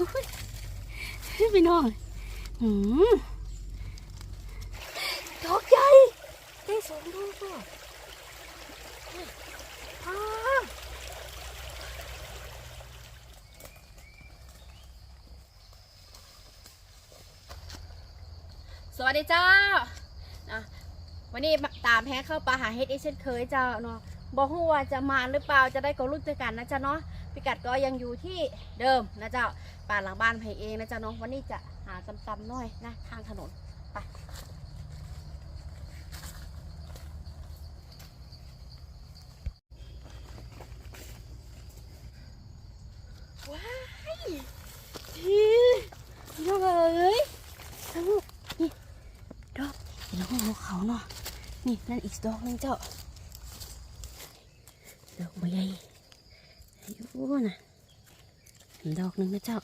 พี่น้องหืมดอกใหญ่ได้สองดอกอะอ้าวสวัสดีเจ้านะวันนี้ตามแพ้เข้าป่าหาเฮ็ดอีกเช่นเคยเจ้าเนาะบอกฮู้ว่าจะมาหรือเปล่าจะได้ก็รู้ด้วยกันนะเจ้าเนาะ พิกัดก็ยังอยู่ที่เดิมนะเจ้าป่าหลังบ้านไผเองนะเจ้าเนาะวันนี้จะหาตำๆหน่อยนะทางถนนไปว้ายพี่น้องเอ๋ยสนุกนี่ดอกเดี๋ยวเราเขาเนาะนี่นั่นอีกดอกนึงเจ้าดอกใบใหญ่ อายุน่ะดอกหนึ่งนะเจ้า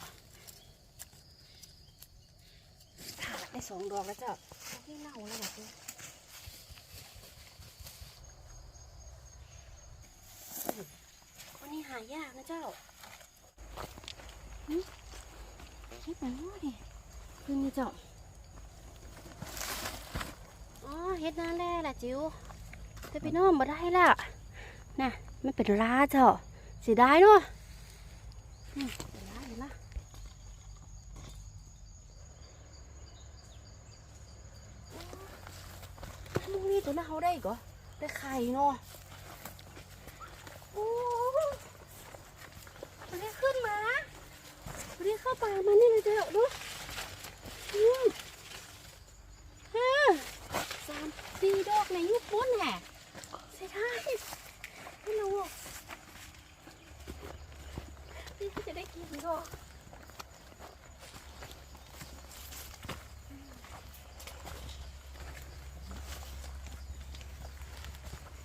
ขาดได้สองดอกแล้วเจ้าดอกนี่เน่าแล้วแบบนี้วันนี้หายากนะเจ้าหึคิดเหมือนว่าดิพึ่งนี่เจ้าอ๋อเฮ็ดนั่นแหละล่ะจิ๋วแต่พี่น้องมาได้ละน่ะไม่เป็นร้าเจ้าเสียดายเนาะมเดี๋ยวนะเดี๋ยลูกนี่ตัวน่าเขาได้อีก็ได้ไข่เนาะมันได้ขึ้นมามันได้เข้าป่ามันนี่เลยเจ้าดูอืมห้าสามสี่ดอกในยุคปุ้นแห่เสียดายไม่รู้อะพี่จะ ได้กินก็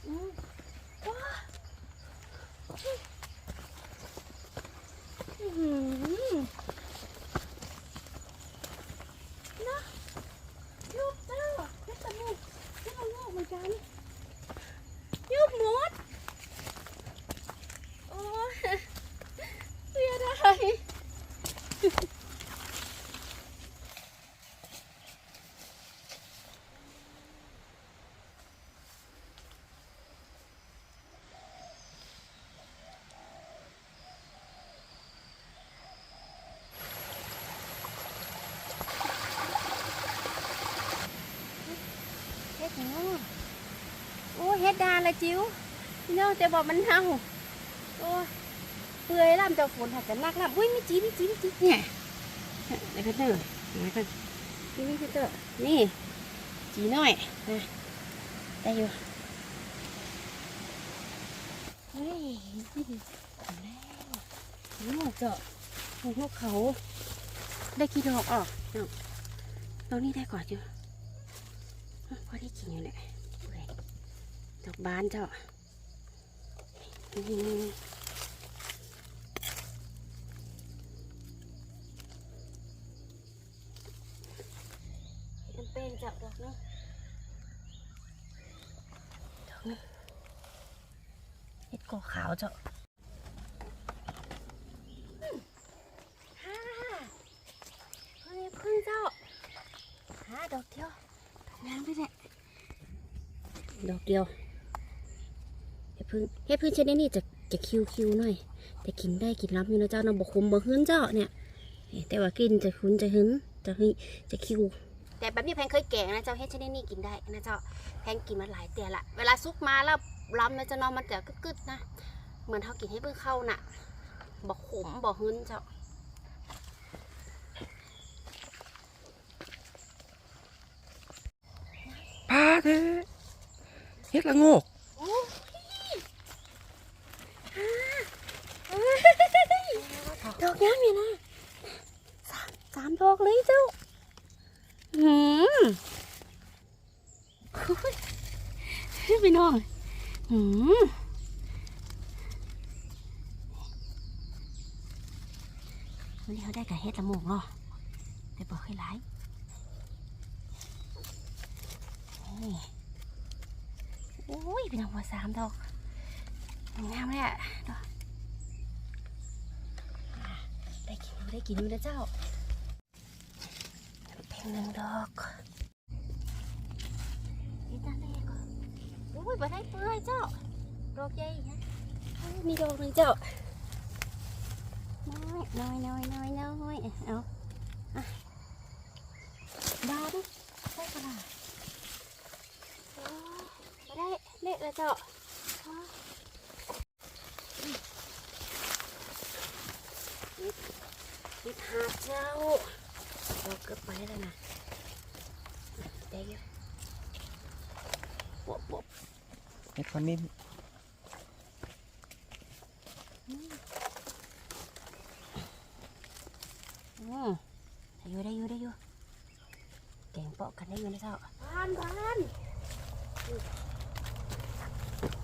อืมว้าอื้ สียดายเฮ็ดหยังเน ปื่อยล่ำเจ้าฝนหัดจะนักล่ำอุ้ยไม่จีไม่จีไม่จีเนี่ยเดี๋ยวกันเถอะเดี๋ยวกันนี่นี่คือเตอนี่จีหน่อยนะได้อยู่เฮ้ยนี่เอาแล้วนี่หมกเจาะหมกนกเขาได้กี่ดอกออกเนาะตรงนี้ได้ก่อนอยู่อะพอได้กินอยู่แหละเปื่อยดอกบานเจ้านี่เป็น จับดอกเนาะดอกนี้เห็ดกอขาวเจ้าฮ่าเฮ้ยพึ่งเจ้าหาดอกเดียวงามไปเนี่ยดอกเดียวเห็ดพึ่งเห็ดพึ่งชนิดนี้จะจะคิวคิวๆหน่อย แต่กินได้กินรับอยู่นะเจ้าน้ำบกคมบกหื้นเจ้าเนี่ยแต่ว่ากินจะคุ้นจะหึ้นจะหึ้นจะคิว แต่แบบนี้แพงเคยแกงนะเจ้าเฮ็ดชนิดนี้กินได้นะเจ้าแพงกินมาหลายเตียละเวลาซุกมาแล้วล้ำนะเจ้าเน้องมันจะกึดๆนะ เหมือนเท่ากินให้เพิ่งเข้าน่ะบอกขมบอกหื้นเจ้าพาเถอะเฮ็ดละโงกโอ้ดอกย้ำอยู่นะสามสามดอกเลยเจ้า หืมพี่น้องหืมวันนี้เขาได้กับเฮ็ดละโมงเนาะแต่บอกให้ร้ายนี่โอ้ยเป็นหัวสามดอกงามเลยอะดอกได้กินได้กินอยู่นะเจ้า หนึ่งดอกนี่ตาแรกก่อนโอ้ยบ่ได้เปื่อยเจ้า ดอกใหญ่ฮะมีดอกหนึ่งเจ้า น้อยน้อยน้อยน้อยน้อยเอาบานใช่ปะล่ะโอ้ยบ่ได้เละเลยเจ้าโอ้ยนิดหาเจ้า เราเกือบไปแล้วนะอะได้อยังปวบปวบเห็ดคนนี้อืมได้อยู่ได้อยู่ได้อยู่แกงเปาะกันได้อยู่นะเจ้าบ้านบ้าน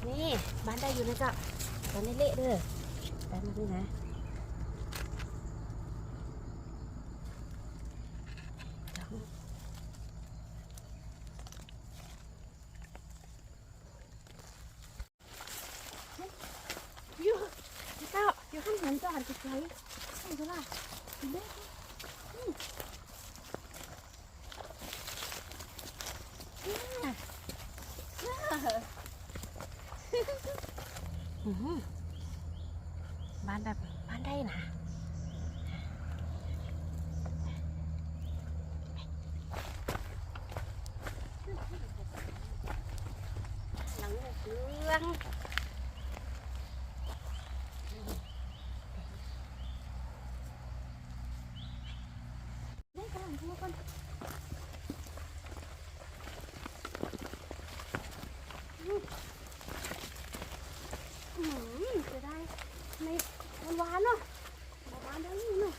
นี่บ้านได้อยู่นะเจ้าตอนนี้เละเด้อแป๊บนึงนะอยู่เจ้าอยู่ข้านเจ้าหันไกลใช่ไหมล่ะเห็นไหมบ้านแบบบ้านได้นะหลังเหลืองได้กำลังพูดกันอืมจะได้ไม่หวานๆเนาะหวานๆได้อยู่เนาะ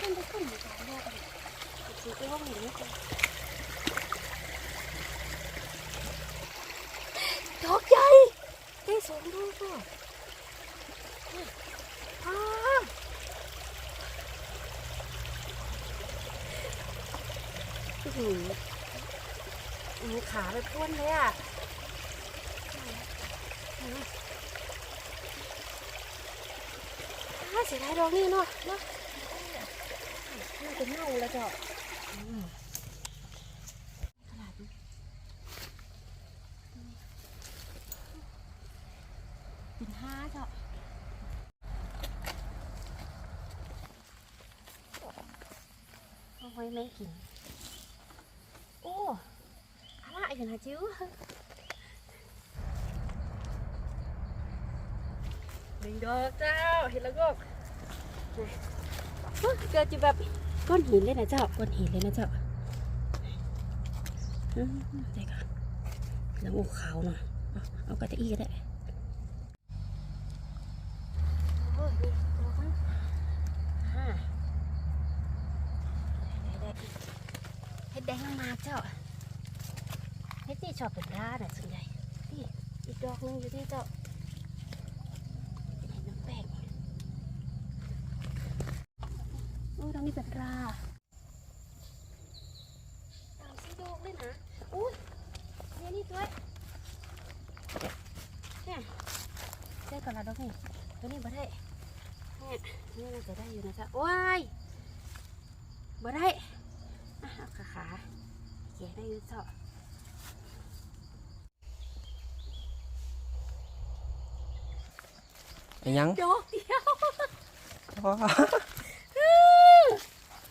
ขึ้นไปขึ้นอยู่สามรอบเลยซื้อไปห้องเห็นไหมคะ ดอกใหญ่ได้สองดอกอะหือมีขาไปพ่วนเลยอะเสียดายดอกนี่เนาะเนาะน่าจะเน่าแล้วจ้ะขนาดนี้เป็นห้าจ้ะ เอาไว้ไม่กิน โอ้อะไรกันนะจิ้วหนึ่งดอกเจ้า เห็นแล้วก็เฮ้ยเกิดจะแบบก้อนหินเลยนะเจ้า ก้อนหินเลยนะเจ้าอืมเดี๋ยวก่อนแล้วโอ้ขาวหน่อยเอาเอากระตะอี้ก็ได้โอ้ยนี่ตัวมันฮ่าได้ได้เฮ็ดแดงมาเจ้าเฮ็ดที่ ชอบเป็นร้านน่ะส่วนใหญ่นี่อีกดอกนึงอยู่ที่เจ้าเห็นน้ำแป้งโอ้ตรงนี้เป็นราตามซีโดกเลยนะอุ้ยเนี่ยนี่ตัวยเนี่ยได้ก่อนละดอกนี่ตัวนี้บ่ได้เนี่ยนี่น่าจะได้อยู่นะจ๊ะโอ้ยบ่ได้อะขาขาเกียได้อยู่เจ้า ไอ้ยังดอกเดียวว้า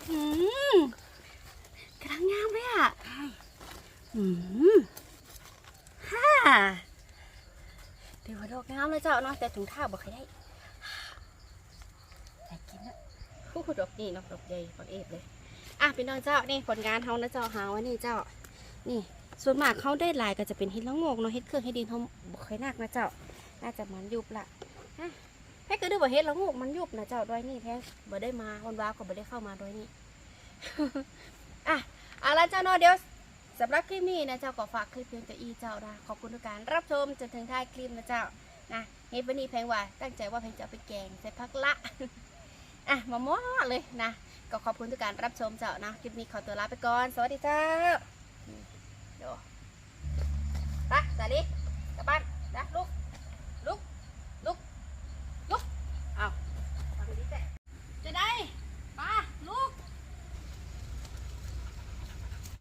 อืมกำลังงามเลยอะอืมฮ่าเดี๋ยวดอกงามเลยเจ้าเนาะแต่ถุงเท้าบอกใครได้ได้กินนะคู่ดอกนี่เนาะดอกใหญ่ดอกเอฟเลย อะพี่น้องเจ้านี่ผลงานเขานะเจ้าหาไว้นี่เจ้า นี่ ส่วนมากเขาได้หลายก็จะเป็นเห็ดละโงกเนาะเห็ดเครื่องเห็ดดินเขาบอกเคยนักนะเจ้า น่าจะมันยุบละฮะ แพ้ก็ดูบ่เฮ็ดแล้วงูกมันยุบนะเจ้าด้วยนี่แพ้บ่ได้มาวันว้าวก็บ่ได้เข้ามาด้วยนี่อะเอาละเจ้าเนาะเดี๋ยวสำหรับคลิปนี้นะเจ้าก็ฝากคลิปเพียงแต่อีเจ้านะขอบคุณทุกการรับชมจนถึงท้ายคลิปนะเจ้านะเฮ็ดวันนี้แพงว่าตั้งใจว่าแพงจะไปแกงใส่พักละอะมาหม้อเลยนะก็ขอบคุณทุกการรับชมเจ้านะคลิปนี้ขอตัวลาไปก่อนสวัสดีเจ้าเดี๋ยวไปสาลีกลับบ้านนะลูก